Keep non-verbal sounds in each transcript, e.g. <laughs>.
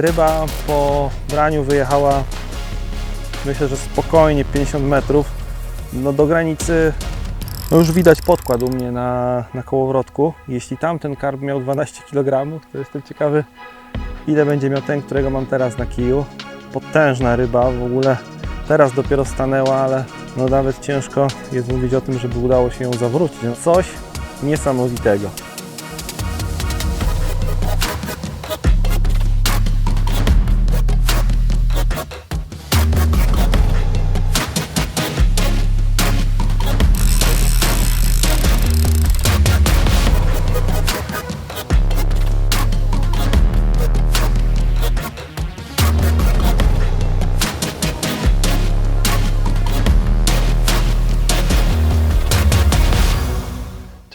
Ryba po braniu wyjechała myślę, że spokojnie 50 metrów. No do granicy no już widać podkład u mnie na, na kołowrotku. Jeśli tamten karp miał 12 kg, to jestem ciekawy ile będzie miał ten, którego mam teraz na kiju. Potężna ryba w ogóle. Teraz dopiero stanęła, ale no nawet ciężko jest mówić o tym, żeby udało się ją zawrócić. No coś niesamowitego.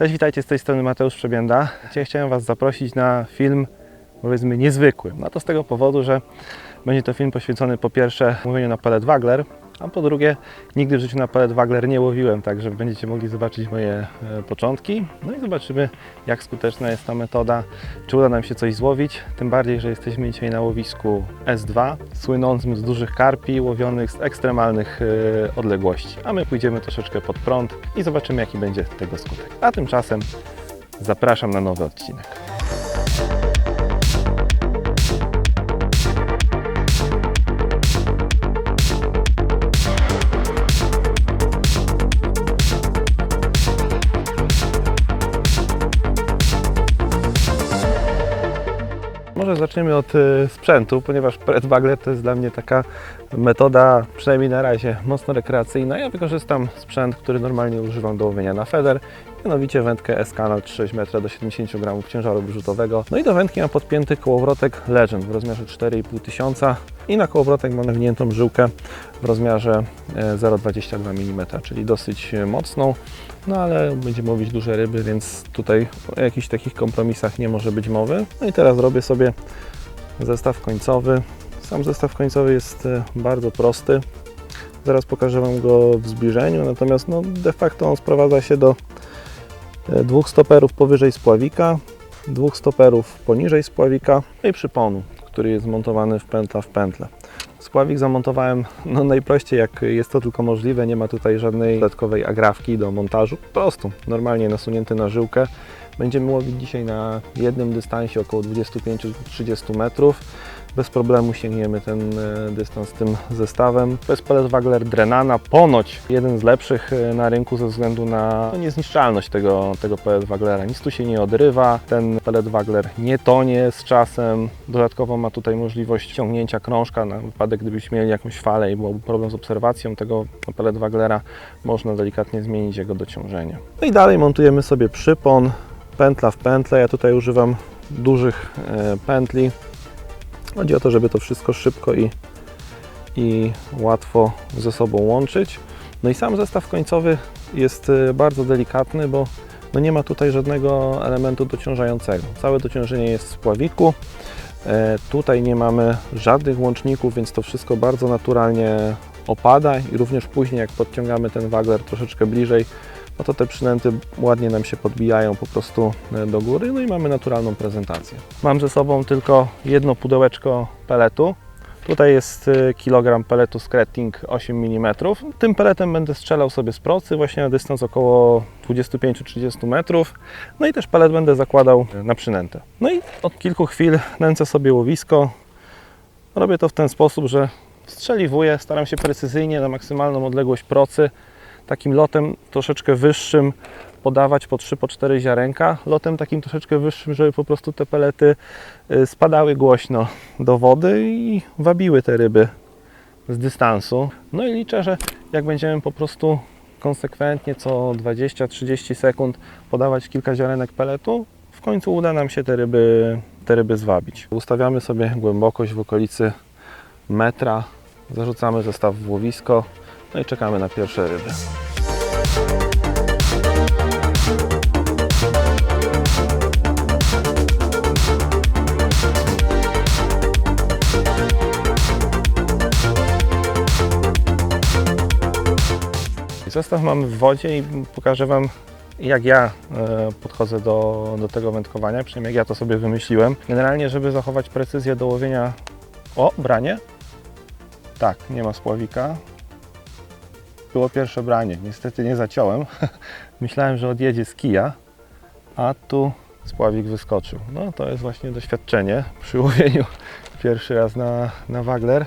Cześć, witajcie z tej strony Mateusz Przebięda. Dzisiaj chciałem Was zaprosić na film, powiedzmy, niezwykły. No to z tego powodu, że będzie to film poświęcony po pierwsze mówieniu na pelet Wagler, a po drugie nigdy w życiu na pelet Wagler nie łowiłem, także będziecie mogli zobaczyć moje e, początki. No i zobaczymy, jak skuteczna jest ta metoda, czy uda nam się coś złowić. Tym bardziej, że jesteśmy dzisiaj na łowisku S2, słynącym z dużych karpi, łowionych z ekstremalnych e, odległości. A my pójdziemy troszeczkę pod prąd i zobaczymy, jaki będzie tego skutek. A tymczasem zapraszam na nowy odcinek. Może zaczniemy od y, sprzętu, ponieważ Pret Wagler to jest dla mnie taka metoda, przynajmniej na razie, mocno rekreacyjna. Ja wykorzystam sprzęt, który normalnie używam do łowienia na feder, mianowicie wędkę S-Canal 3,6 metra do 70 gramów ciężaru wyrzutowego. No i do wędki mam podpięty kołowrotek Legend w rozmiarze 4,5 tysiąca i na kołowrotek mam nawiniętą żyłkę w rozmiarze e, 0,22 mm, czyli dosyć e, mocną. No ale będziemy łowić duże ryby, więc tutaj o jakichś takich kompromisach nie może być mowy. No i teraz robię sobie zestaw końcowy. Sam zestaw końcowy jest e, bardzo prosty. Zaraz pokażę Wam go w zbliżeniu, natomiast no, de facto on sprowadza się do e, dwóch stoperów powyżej spławika, dwóch stoperów poniżej spławika no i przyponu, który jest zmontowany w pętla w pętlę. Spławik zamontowałem no, najprościej jak jest to tylko możliwe, nie ma tutaj żadnej dodatkowej agrafki do montażu, po prostu normalnie nasunięty na żyłkę. Będziemy łowić dzisiaj na jednym dystansie około 25-30 metrów. Bez problemu sięgniemy ten e, dystans tym zestawem. To jest pelet Wagler Drenana, ponoć jeden z lepszych e, na rynku ze względu na no, niezniszczalność tego, tego pelet Waglera. Nic tu się nie odrywa, ten pelet Wagler nie tonie z czasem. Dodatkowo ma tutaj możliwość ciągnięcia krążka na wypadek, gdybyśmy mieli jakąś falę i byłby problem z obserwacją tego pelet Waglera, można delikatnie zmienić jego dociążenie. No i dalej montujemy sobie przypon, pętla w pętlę. Ja tutaj używam dużych e, pętli. Chodzi o to, żeby to wszystko szybko i, i łatwo ze sobą łączyć. No i sam zestaw końcowy jest e, bardzo delikatny, bo no nie ma tutaj żadnego elementu dociążającego. Całe dociążenie jest w spławiku. E, Tutaj nie mamy żadnych łączników, więc to wszystko bardzo naturalnie opada i również później jak podciągamy ten wagler troszeczkę bliżej, no to te przynęty ładnie nam się podbijają po prostu e, do góry, no i mamy naturalną prezentację. Mam ze sobą tylko jedno pudełeczko peletu. Tutaj jest e, kilogram peletu Skretting 8 mm. Tym peletem będę strzelał sobie z procy właśnie na dystans około 25-30 metrów. No i też pelet będę zakładał na przynętę. No i od kilku chwil nęcę sobie łowisko. Robię to w ten sposób, że strzeliwuję, staram się precyzyjnie na maksymalną odległość procy takim lotem troszeczkę wyższym podawać po 3, po 4 ziarenka, lotem takim troszeczkę wyższym, żeby po prostu te pelety y, spadały głośno do wody i wabiły te ryby z dystansu. No i liczę, że jak będziemy po prostu konsekwentnie co 20-30 sekund podawać kilka ziarenek peletu, w końcu uda nam się te ryby, te ryby zwabić. Ustawiamy sobie głębokość w okolicy metra, zarzucamy zestaw w łowisko, no i czekamy na pierwsze ryby. Zestaw mamy w wodzie i pokażę Wam jak ja e, podchodzę do, do tego wędkowania, przynajmniej jak ja to sobie wymyśliłem. Generalnie, żeby zachować precyzję do łowienia O, branie? Tak, nie ma spławika. Było pierwsze branie. Niestety nie zaciąłem. <laughs> Myślałem, że odjedzie z kija, a tu spławik wyskoczył. No to jest właśnie doświadczenie przy łowieniu <laughs> pierwszy raz na, na wagler.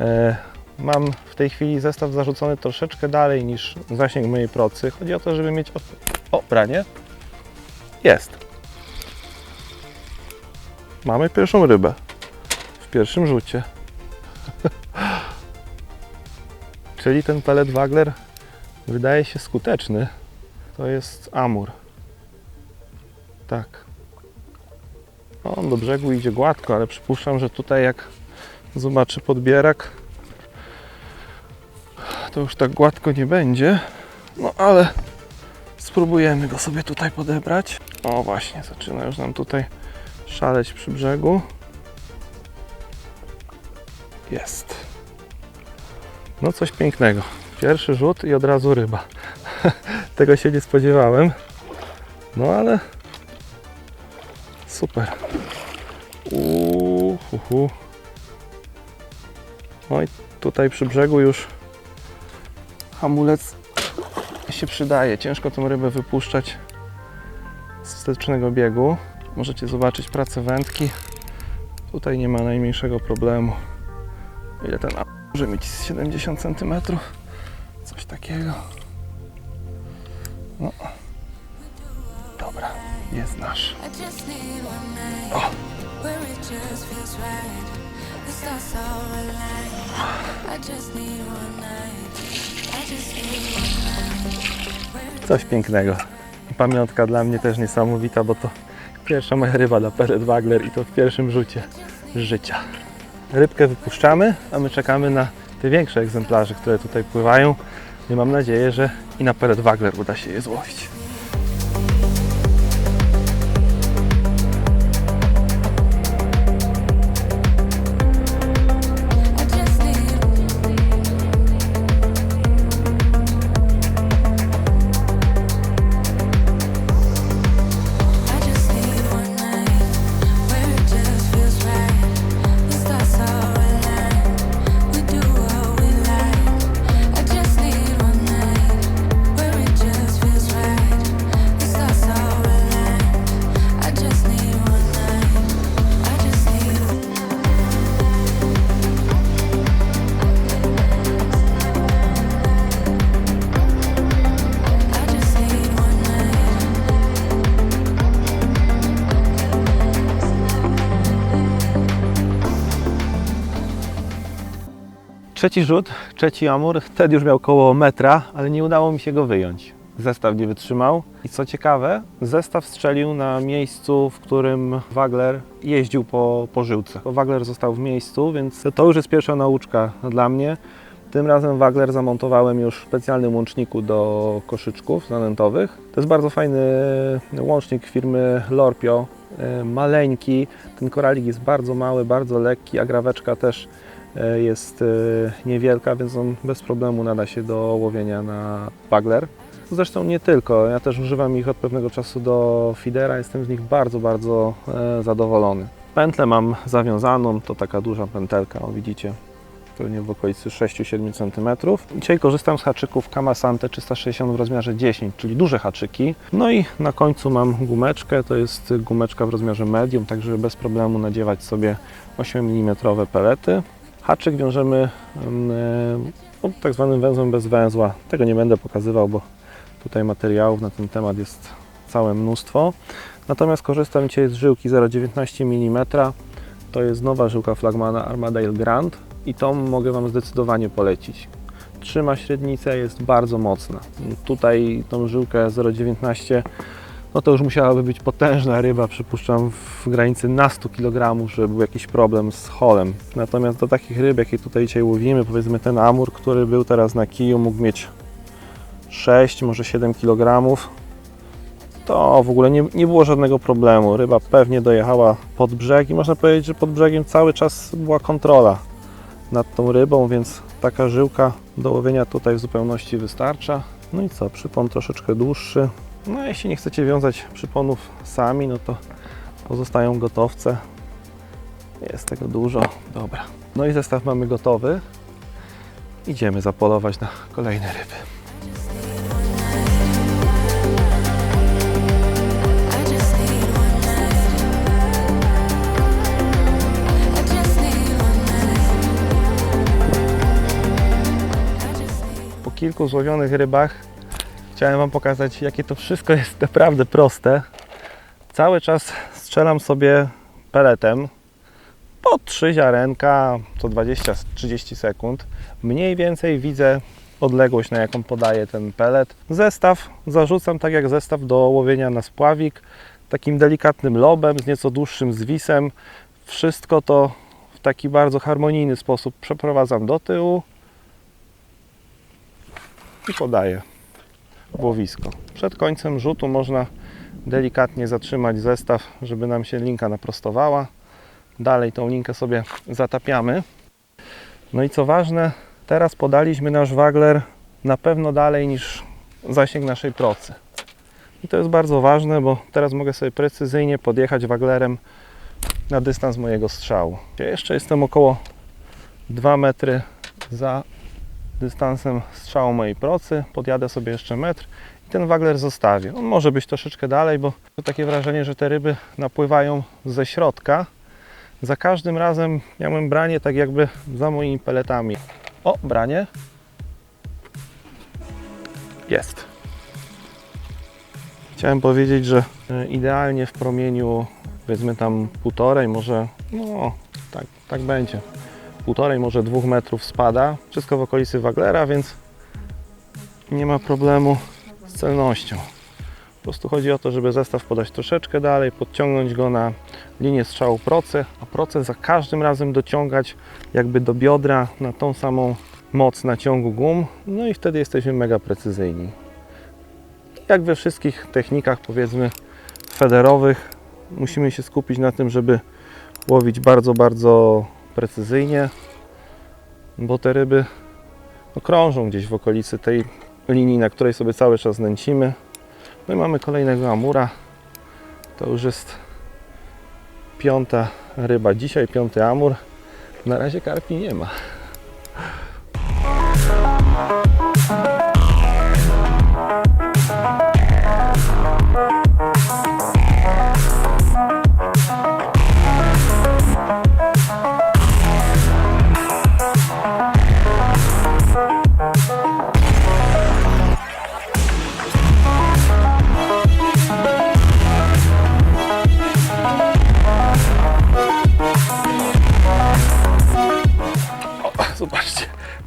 E, mam w tej chwili zestaw zarzucony troszeczkę dalej niż zasięg mojej procy. Chodzi o to, żeby mieć... O, branie. Jest. Mamy pierwszą rybę w pierwszym rzucie. <laughs> Czyli ten pelet wagler wydaje się skuteczny. To jest amur. Tak. On do brzegu idzie gładko, ale przypuszczam, że tutaj jak zobaczy podbierak, to już tak gładko nie będzie. No ale spróbujemy go sobie tutaj podebrać. O właśnie, zaczyna już nam tutaj szaleć przy brzegu. Jest. No coś pięknego. Pierwszy rzut i od razu ryba. <laughs> Tego się nie spodziewałem. No ale super. Uuu, hu, hu. No i tutaj przy brzegu już hamulec się przydaje. Ciężko tą rybę wypuszczać z wstecznego biegu. Możecie zobaczyć pracę wędki. Tutaj nie ma najmniejszego problemu. Ile ten może mieć z 70 cm? Coś takiego. No. Dobra, jest nasz. It Coś pięknego. Pamiątka dla mnie też niesamowita, bo to pierwsza moja ryba na pellet wagler i to w pierwszym rzucie życia. Rybkę wypuszczamy, a my czekamy na te większe egzemplarze, które tutaj pływają. I mam nadzieję, że i na pellet wagler uda się je złowić. Trzeci rzut, trzeci amur. Wtedy już miał koło metra, ale nie udało mi się go wyjąć. Zestaw nie wytrzymał. I co ciekawe, zestaw strzelił na miejscu, w którym Wagler jeździł po, po żyłce. Wagler został w miejscu, więc to już jest pierwsza nauczka dla mnie. Tym razem Wagler zamontowałem już w specjalnym łączniku do koszyczków zanętowych. To jest bardzo fajny łącznik firmy Lorpio, e, maleńki. Ten koralik jest bardzo mały, bardzo lekki, a graweczka też jest e, niewielka, więc on bez problemu nada się do łowienia na Wagler. Zresztą nie tylko, ja też używam ich od pewnego czasu do feedera, jestem z nich bardzo, bardzo e, zadowolony. Pętlę mam zawiązaną, to taka duża pętelka, o widzicie, pewnie w okolicy 6-7 cm. Dzisiaj korzystam z haczyków Kamasante 360 w rozmiarze 10, czyli duże haczyki. No i na końcu mam gumeczkę, to jest gumeczka w rozmiarze medium, tak żeby bez problemu nadziewać sobie 8 mm pelety. Haczyk wiążemy no, tak zwanym węzłem bez węzła. Tego nie będę pokazywał, bo tutaj materiałów na ten temat jest całe mnóstwo. Natomiast korzystam dzisiaj z żyłki 0,19 mm. To jest nowa żyłka flagmana Armadale Grand i tą mogę Wam zdecydowanie polecić. Trzyma średnicę, jest bardzo mocna. Tutaj tą żyłkę 0,19 no to już musiałaby być potężna ryba, przypuszczam w granicy na 100 kg, żeby był jakiś problem z holem. Natomiast do takich ryb, jakie tutaj dzisiaj łowimy, powiedzmy ten amur, który był teraz na kiju, mógł mieć 6, może 7 kg, to w ogóle nie, nie było żadnego problemu. Ryba pewnie dojechała pod brzeg i można powiedzieć, że pod brzegiem cały czas była kontrola nad tą rybą, więc taka żyłka do łowienia tutaj w zupełności wystarcza. No i co, przypon troszeczkę dłuższy. No jeśli nie chcecie wiązać przyponów sami, no to pozostają gotowce. Jest tego dużo. Dobra. No i zestaw mamy gotowy. Idziemy zapolować na kolejne ryby. Po kilku złowionych rybach chciałem Wam pokazać, jakie to wszystko jest <laughs> naprawdę proste. Cały czas strzelam sobie peletem po trzy ziarenka co 20-30 sekund. Mniej więcej widzę odległość, na jaką podaje ten pelet. Zestaw zarzucam tak jak zestaw do łowienia na spławik, takim delikatnym lobem z nieco dłuższym zwisem. Wszystko to w taki bardzo harmonijny sposób przeprowadzam do tyłu i podaję łowisko. Przed końcem rzutu można delikatnie zatrzymać zestaw, żeby nam się linka naprostowała. Dalej tą linkę sobie zatapiamy. No i co ważne, teraz podaliśmy nasz wagler na pewno dalej niż zasięg naszej procy. I to jest bardzo ważne, bo teraz mogę sobie precyzyjnie podjechać waglerem na dystans mojego strzału. Ja jeszcze jestem około 2 metry za dystansem strzału mojej procy, podjadę sobie jeszcze metr i ten wagler zostawię. On może być troszeczkę dalej, bo takie wrażenie, że te ryby napływają ze środka. Za każdym razem miałem branie tak jakby za moimi peletami. O, branie. Jest. Chciałem powiedzieć, że e, idealnie w promieniu powiedzmy tam półtorej, może no tak, tak będzie półtorej, może dwóch metrów spada. Wszystko w okolicy Waglera, więc nie ma problemu z celnością. Po prostu chodzi o to, żeby zestaw podać troszeczkę dalej, podciągnąć go na linię strzału procy, a procę za każdym razem dociągać jakby do biodra na tą samą moc naciągu gum, no i wtedy jesteśmy mega precyzyjni. Jak we wszystkich technikach powiedzmy federowych musimy się skupić na tym, żeby łowić bardzo, bardzo precyzyjnie, bo te ryby no, krążą gdzieś w okolicy tej linii, na której sobie cały czas nęcimy. No i mamy kolejnego amura. To już jest piąta ryba dzisiaj, piąty amur. Na razie karpi nie ma.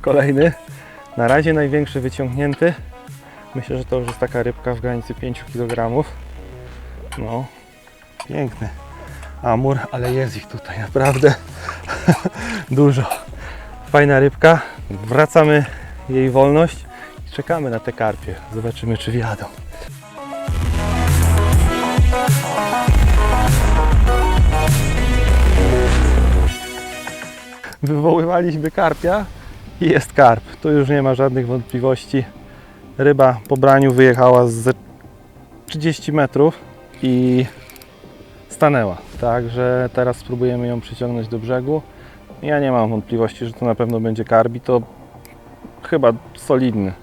Kolejny. Na razie największy wyciągnięty. Myślę, że to już jest taka rybka w granicy 5 kg. No, piękny amur, ale jest ich tutaj naprawdę <laughs> dużo. Fajna rybka. Wracamy jej wolność i czekamy na te karpie. Zobaczymy, czy wjadą. wywoływaliśmy karpia i jest karp. Tu już nie ma żadnych wątpliwości. Ryba po braniu wyjechała z 30 metrów i stanęła. Także teraz spróbujemy ją przyciągnąć do brzegu. Ja nie mam wątpliwości, że to na pewno będzie karbi. To chyba solidny.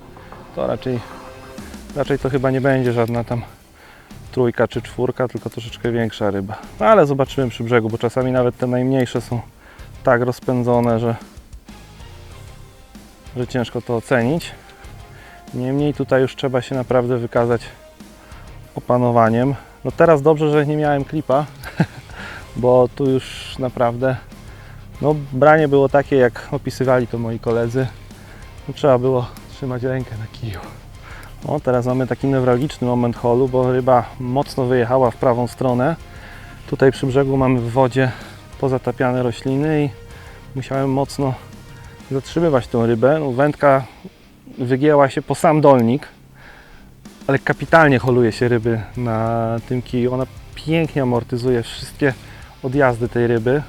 To raczej, raczej to chyba nie będzie żadna tam trójka czy czwórka, tylko troszeczkę większa ryba. No ale zobaczymy przy brzegu, bo czasami nawet te najmniejsze są tak rozpędzone, że, że ciężko to ocenić. Niemniej tutaj już trzeba się naprawdę wykazać opanowaniem. No teraz dobrze, że nie miałem klipa, <laughs> bo tu już naprawdę no branie było takie, jak opisywali to moi koledzy. No, trzeba było trzymać rękę na kiju. O, teraz mamy taki newralgiczny moment holu, bo ryba mocno wyjechała w prawą stronę. Tutaj przy brzegu mamy w wodzie pozatapiane rośliny i musiałem mocno zatrzymywać tą rybę. No, wędka wygięła się po sam dolnik, ale kapitalnie holuje się ryby na tym kiju. Ona pięknie amortyzuje wszystkie odjazdy tej ryby.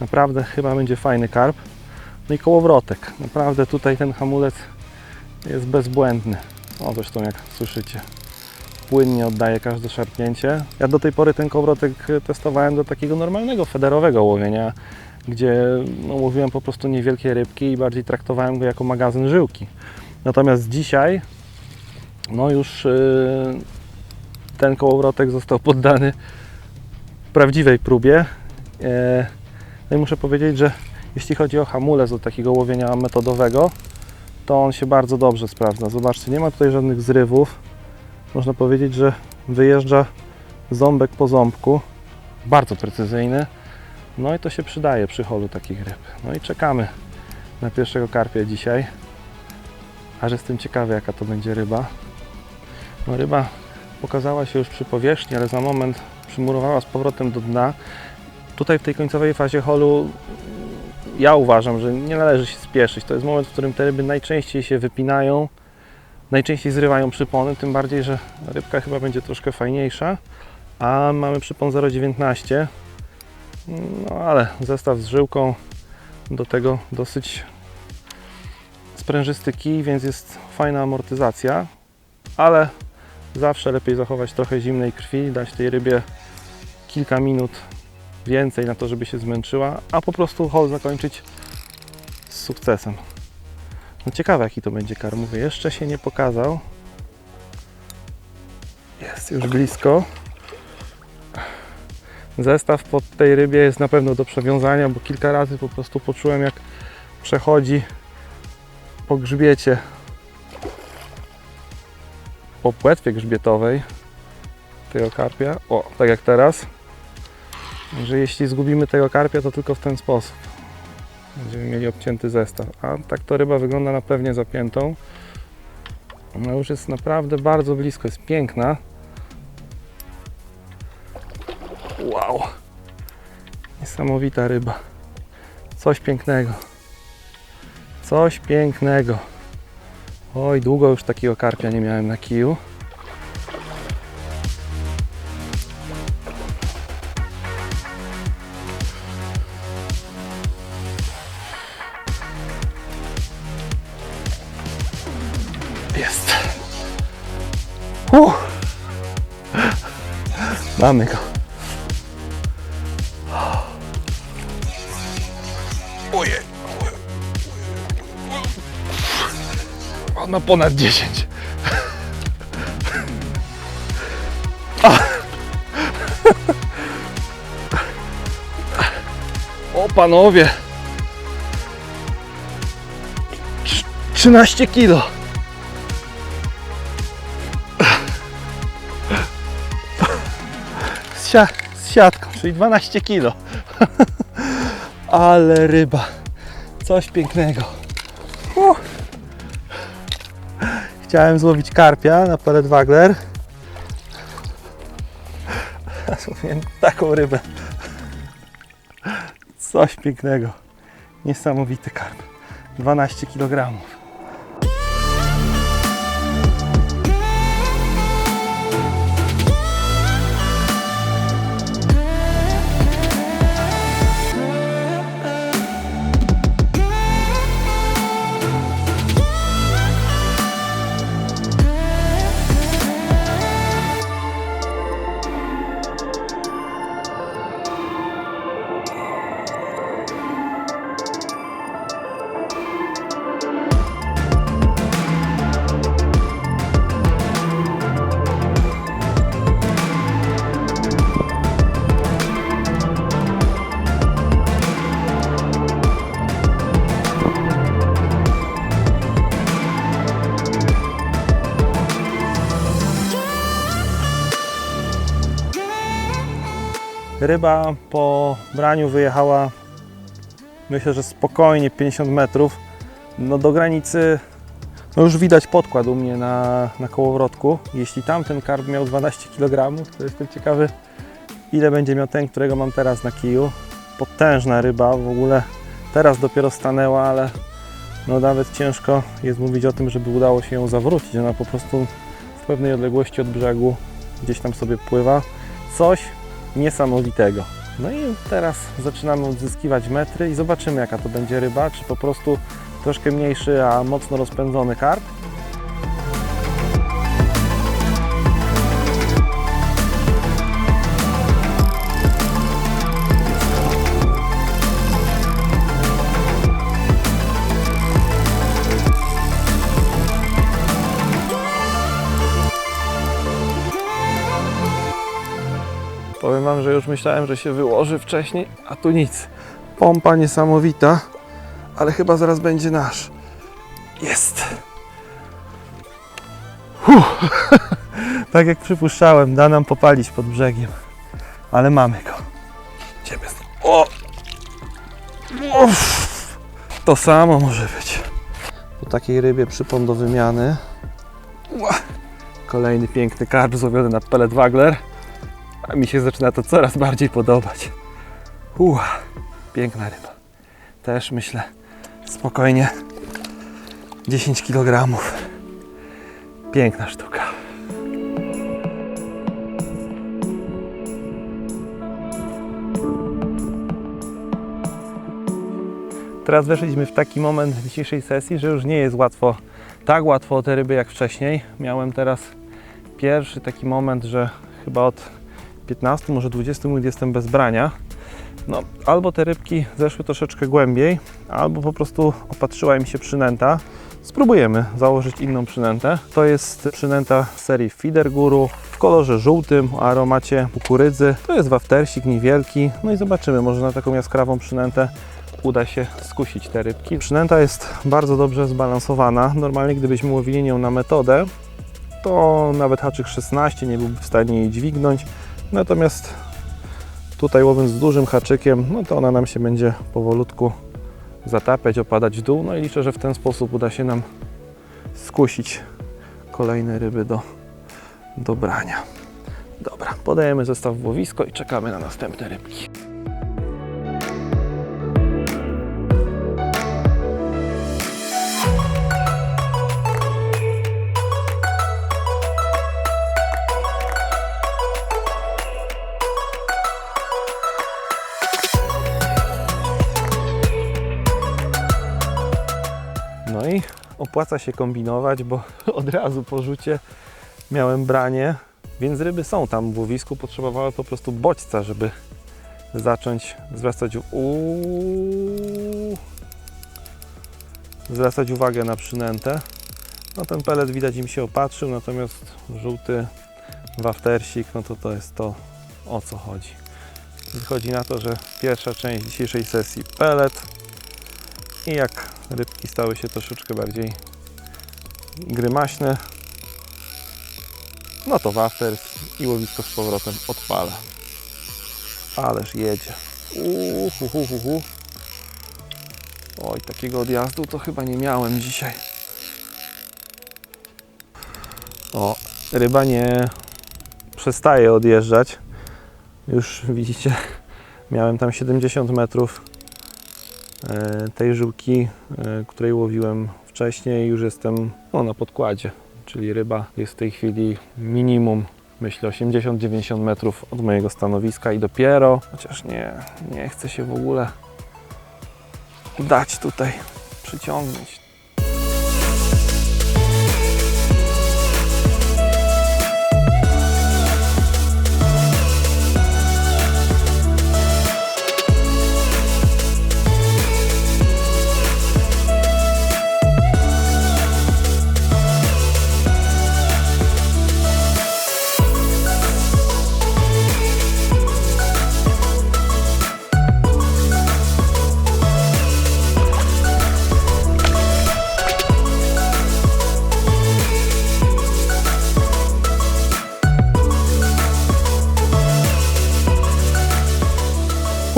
Naprawdę chyba będzie fajny karp. No i kołowrotek. Naprawdę tutaj ten hamulec jest bezbłędny. O, zresztą jak słyszycie. płynnie oddaje każde szarpnięcie. Ja do tej pory ten kołowrotek testowałem do takiego normalnego federowego łowienia, gdzie no, łowiłem po prostu niewielkie rybki i bardziej traktowałem go jako magazyn żyłki. Natomiast dzisiaj no już yy, ten kołowrotek został poddany prawdziwej próbie. E, No i muszę powiedzieć, że jeśli chodzi o hamulec do takiego łowienia metodowego, to on się bardzo dobrze sprawdza. Zobaczcie, nie ma tutaj żadnych zrywów. Można powiedzieć, że wyjeżdża ząbek po ząbku. Bardzo precyzyjny. No i to się przydaje przy holu takich ryb. No i czekamy na pierwszego karpia dzisiaj. Aż jestem ciekawy, jaka to będzie ryba. No ryba pokazała się już przy powierzchni, ale za moment przymurowała z powrotem do dna. Tutaj w tej końcowej fazie holu ja uważam, że nie należy się spieszyć. To jest moment, w którym te ryby najczęściej się wypinają, najczęściej zrywają przypony, tym bardziej, że rybka chyba będzie troszkę fajniejsza, a mamy przypon 0,19. No ale zestaw z żyłką, do tego dosyć sprężysty kij, więc jest fajna amortyzacja, ale zawsze lepiej zachować trochę zimnej krwi, dać tej rybie kilka minut więcej na to, żeby się zmęczyła, a po prostu hol zakończyć z sukcesem. No ciekawe jaki to będzie karm. Mówię, jeszcze się nie pokazał. Jest już blisko. Zestaw pod tej rybie jest na pewno do przewiązania, bo kilka razy po prostu poczułem jak przechodzi po grzbiecie po płetwie grzbietowej tego karpia. O, tak jak teraz. Że jeśli zgubimy tego karpia, to tylko w ten sposób. Będziemy mieli obcięty zestaw. A tak to ryba wygląda na pewnie zapiętą. Ona już jest naprawdę bardzo blisko, jest piękna. Wow. Niesamowita ryba. Coś pięknego. Coś pięknego. Oj, długo już takiego karpia nie miałem na kiju. Jest. Uh. Mamy go. Ma ponad 10. A. O panowie. Trz- 13 kilo. Z, sia- z siatką, czyli 12 kilo. Ale ryba. Coś pięknego. Chciałem złowić karpia na pelet wagler. <laughs> Złowiłem taką rybę. Coś pięknego. Niesamowity karp. 12 kg. Ryba po braniu wyjechała myślę, że spokojnie 50 metrów. No do granicy no już widać podkład u mnie na, na kołowrotku. Jeśli tamten karp miał 12 kg, to jestem ciekawy ile będzie miał ten, którego mam teraz na kiju. Potężna ryba, w ogóle teraz dopiero stanęła, ale no nawet ciężko jest mówić o tym, żeby udało się ją zawrócić. Ona po prostu w pewnej odległości od brzegu gdzieś tam sobie pływa. Coś niesamowitego. No i teraz zaczynamy odzyskiwać metry i zobaczymy jaka to będzie ryba, czy po prostu troszkę mniejszy, a mocno rozpędzony karp. Że już myślałem, że się wyłoży wcześniej, a tu nic. Pompa niesamowita, ale chyba zaraz będzie nasz. Jest! Huh. <laughs> tak jak przypuszczałem, da nam popalić pod brzegiem. Ale mamy go. Ciebie O! Uff. To samo może być. Po takiej rybie przypon do wymiany. Kolejny piękny karp złowiony na pellet wagler. A mi się zaczyna to coraz bardziej podobać. Ua, piękna ryba. Też myślę spokojnie 10 kg. Piękna sztuka. Teraz weszliśmy w taki moment dzisiejszej sesji, że już nie jest łatwo, tak łatwo o te ryby jak wcześniej. Miałem teraz pierwszy taki moment, że chyba od 15, może 20 minut jestem bez brania. No, albo te rybki zeszły troszeczkę głębiej, albo po prostu opatrzyła im się przynęta. Spróbujemy założyć inną przynętę. To jest przynęta serii Feeder Guru w kolorze żółtym, o aromacie kukurydzy. To jest waftersik niewielki. No i zobaczymy, może na taką jaskrawą przynętę uda się skusić te rybki. Przynęta jest bardzo dobrze zbalansowana. Normalnie gdybyśmy łowili nią na metodę, to nawet haczyk 16 nie byłby w stanie jej dźwignąć. Natomiast tutaj łowiąc z dużym haczykiem, no to ona nam się będzie powolutku zatapiać, opadać w dół. No i liczę, że w ten sposób uda się nam skusić kolejne ryby do, do brania. Dobra, podajemy zestaw w łowisko i czekamy na następne rybki. Opłaca się kombinować, bo <laughs> od razu po rzucie miałem branie, więc ryby są tam w łowisku. Potrzebowały po prostu bodźca, żeby zacząć zwracać, zwracać uwagę na przynętę. No ten pelet widać im się opatrzył, natomiast żółty waftersik, no to to jest to o co chodzi. Chodzi na to, że pierwsza część dzisiejszej sesji pelet, i jak rybki stały się troszeczkę bardziej grymaśne, no to wafers i łowisko z powrotem odpala. Ależ jedzie. Uhuhuhu. Oj, takiego odjazdu to chyba nie miałem dzisiaj. O, ryba nie przestaje odjeżdżać. Już widzicie, miałem tam 70 metrów tej żyłki, e, której łowiłem wcześniej, już jestem no, na podkładzie, czyli ryba jest w tej chwili minimum, myślę 80-90 metrów od mojego stanowiska i dopiero, chociaż nie, nie chcę się w ogóle dać tutaj przyciągnąć.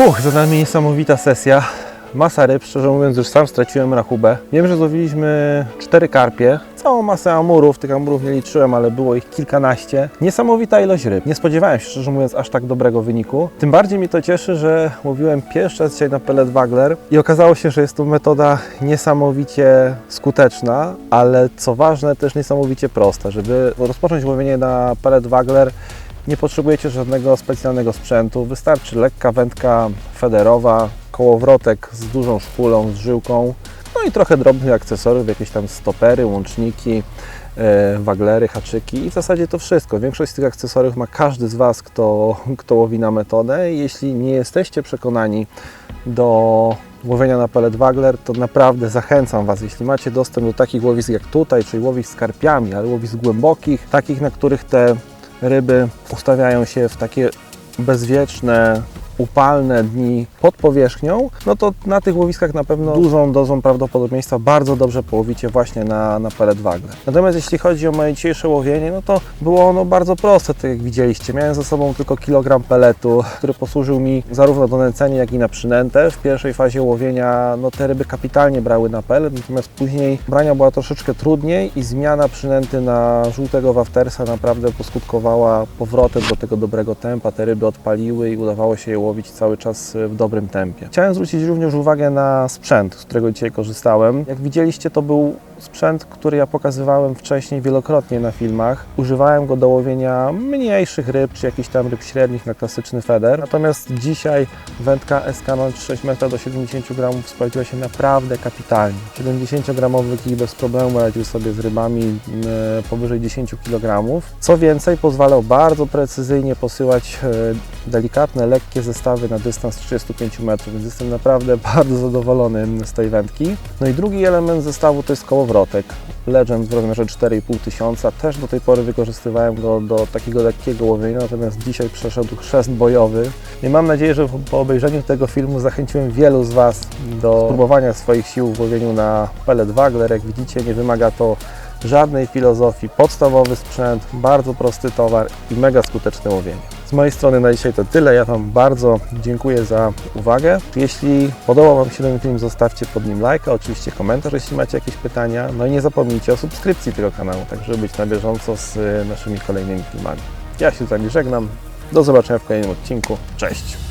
Uch, za nami niesamowita sesja. Masa ryb, szczerze mówiąc już sam straciłem rachubę. Wiem, że złowiliśmy cztery karpie, całą masę amurów, tych amurów nie liczyłem, ale było ich kilkanaście. Niesamowita ilość ryb. Nie spodziewałem się, szczerze mówiąc, aż tak dobrego wyniku. Tym bardziej mnie to cieszy, że łowiłem pierwszy raz dzisiaj na pellet wagler i okazało się, że jest to metoda niesamowicie skuteczna, ale co ważne, też niesamowicie prosta. Żeby rozpocząć łowienie na pellet wagler, nie potrzebujecie żadnego specjalnego sprzętu. Wystarczy lekka wędka federowa, kołowrotek z dużą szpulą, z żyłką, no i trochę drobnych akcesoriów, jakieś tam stopery, łączniki, e, waglery, haczyki i w zasadzie to wszystko. Większość z tych akcesoriów ma każdy z Was, kto, kto łowi na metodę. Jeśli nie jesteście przekonani do łowienia na pellet wagler, to naprawdę zachęcam Was, jeśli macie dostęp do takich łowisk jak tutaj, czyli łowisk z karpiami, ale łowisk głębokich, takich, na których te ryby ustawiają się w takie bezwieczne, upalne dni pod powierzchnią, no to na tych łowiskach na pewno dużą dozą prawdopodobieństwa bardzo dobrze połowicie właśnie na, na pelet wagle. Natomiast jeśli chodzi o moje dzisiejsze łowienie, no to było ono bardzo proste, tak jak widzieliście. Miałem ze sobą tylko kilogram peletu, który posłużył mi zarówno do nęcenia, jak i na przynętę. W pierwszej fazie łowienia no, te ryby kapitalnie brały na pelet, natomiast później brania była troszeczkę trudniej i zmiana przynęty na żółtego waftersa naprawdę poskutkowała powrotem do tego dobrego tempa. Te ryby odpaliły i udawało się je łowić cały czas w dobrym tempie. Chciałem zwrócić również uwagę na sprzęt, z którego dzisiaj korzystałem. Jak widzieliście, to był sprzęt, który ja pokazywałem wcześniej wielokrotnie na filmach. Używałem go do łowienia mniejszych ryb, czy jakichś tam ryb średnich na klasyczny feder. Natomiast dzisiaj wędka SK 6 metra do 70 gramów sprawdziła się naprawdę kapitalnie. 70-gramowy kij bez problemu radził sobie z rybami e, powyżej 10 kg. Co więcej, pozwalał bardzo precyzyjnie posyłać e, delikatne, lekkie zestawy na dystans 35 metrów, więc jestem naprawdę <laughs> bardzo zadowolony z tej wędki. No i drugi element zestawu to jest kołowrotek. Legend w rozmiarze 4,5 tysiąca. Też do tej pory wykorzystywałem go do takiego lekkiego łowienia, natomiast dzisiaj przeszedł chrzest bojowy. I mam nadzieję, że po obejrzeniu tego filmu zachęciłem wielu z Was do spróbowania swoich sił w łowieniu na pellet wagler. Jak widzicie, nie wymaga to żadnej filozofii. Podstawowy sprzęt, bardzo prosty towar i mega skuteczne łowienie. Z mojej strony na dzisiaj to tyle. Ja Wam bardzo dziękuję za uwagę. Jeśli podobał Wam się ten film, zostawcie pod nim lajka, oczywiście komentarz, jeśli macie jakieś pytania. No i nie zapomnijcie o subskrypcji tego kanału, tak żeby być na bieżąco z y, naszymi kolejnymi filmami. Ja się z Wami żegnam. Do zobaczenia w kolejnym odcinku. Cześć!